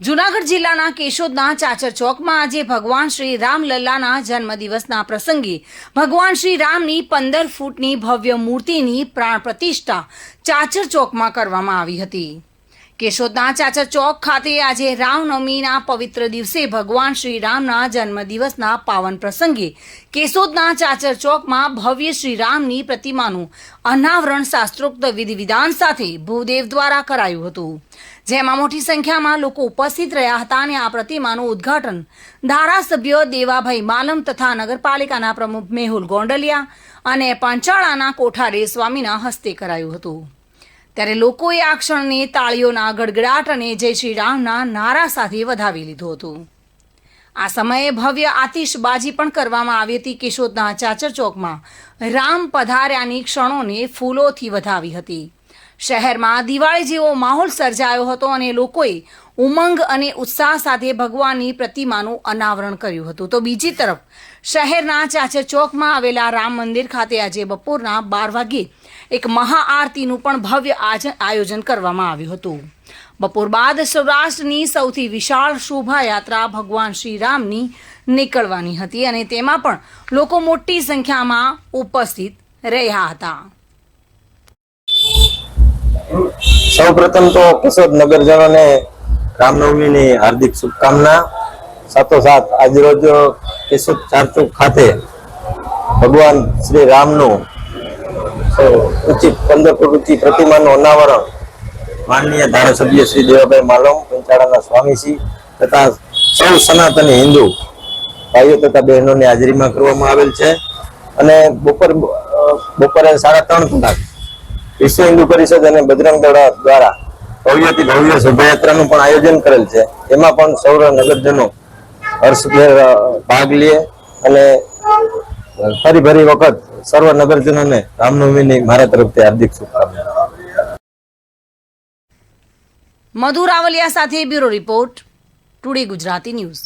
જુનાગઢ જિલ્લાના કેશોદના ચાચર ચોકમાં આજે ભગવાન શ્રી રામલલ્લાના જન્મદિવસના પ્રસંગે ભગવાન શ્રી રામની પંદર ફૂટની ભવ્ય મૂર્તિની પ્રાણ પ્રતિષ્ઠા ચાચર ચોકમાં કરવામાં આવી હતી. કેશોદના ચાચર ચોક ખાતે આજે રામનવમીના પવિત્ર દિવસે ભગવાન શ્રી રામના જન્મદિવસના પાવન પ્રસંગે કેશોદના ચાચર ચોકમાં ભવ્ય શ્રી રામની પ્રતિમાનું અનાવરણ શાસ્ત્રોક્ત વિધિ વિધાન સાથે ભૂદેવ દ્વારા કરાયું હતું. જેમાં મોટી સંખ્યામાં લોકો ઉપસ્થિત રહ્યા હતા અને આ પ્રતિમાનું ઉદ્ઘાટન ધારાસભ્ય દેવાભાઈ માલમ તથા નગરપાલિકાના પ્રમુખ મેહુલ ગોંડલિયા અને પાંચાળાના કોઠારે સ્વામીના હસ્તે કરાયું હતું. ત્યારે લોકોએ આ ક્ષણને તાળીઓના ગડગડાટ અને જય શ્રી રામના નારા સાથે વધાવી લીધું હતું. આ સમયે ભવ્ય આતિશબાજી પણ કરવામાં આવી હતી કેશોદના ચાચર ચોકમાં. રામ પધાર્યાની ક્ષણોને ફૂલોથી વધાવી હતી. શહેરમાં દિવાળી જેવો માહોલ સર્જાયો હતો અને લોકોએ ઉમંગ અને ઉત્સાહ સાથે ભગવાનની પ્રતિમાનું અનાવરણ કર્યું હતું. તો બીજી તરફ, શહેરના ચાચર ચોકમાં આવેલા રામ મંદિર ખાતે આજે બપોરના બાર વાગ્યે એક મહાઆરતીનું પણ ભવ્ય આયોજન કરવામાં આવ્યું હતું. બપોર બાદ સૌરાષ્ટ્રની સૌથી વિશાળ શોભાયાત્રા ભગવાન શ્રી રામની નીકળવાની હતી અને તેમાં પણ લોકો મોટી સંખ્યામાં ઉપસ્થિત રહ્યા હતા. સૌ પ્રથમ તો કેશોદ નગરજનોને રામનવમીની હાર્દિક શુભકામના. સાથોસાથ આજરોજ કેશોદ ચારચોક ખાતે ભગવાન શ્રી રામનું ઉચિત પંદર પ્રવૃત્તિ પ્રતિમાનું અનાવરણ માનનીય ધારાસભ્ય શ્રી દેવાભાઈ માલમ, પંચાળાના સ્વામીશ્રી તથા સૌ સનાતની હિન્દુ ભાઈઓ તથા બહેનોની હાજરીમાં કરવામાં આવેલ છે. અને બપોર બપોરે સાડા ત્રણ કલાક વિશ્વ હિન્દુ પરિષદ અને બજરંગ દળ દ્વારા ભવ્યથી ભવ્ય શોભાયાત્રાનું પણ આયોજન કરેલ છે. એમાં પણ સૌર નગરજનો હર્ષભેર ભાગ લે અને ફરી ફરી વખત સર્વ નગરજનોને રામનવમીની મારા તરફથી હાર્દિક શુભકામના. મધુ રાવલિયા સાથે bureau report today Gujarati news.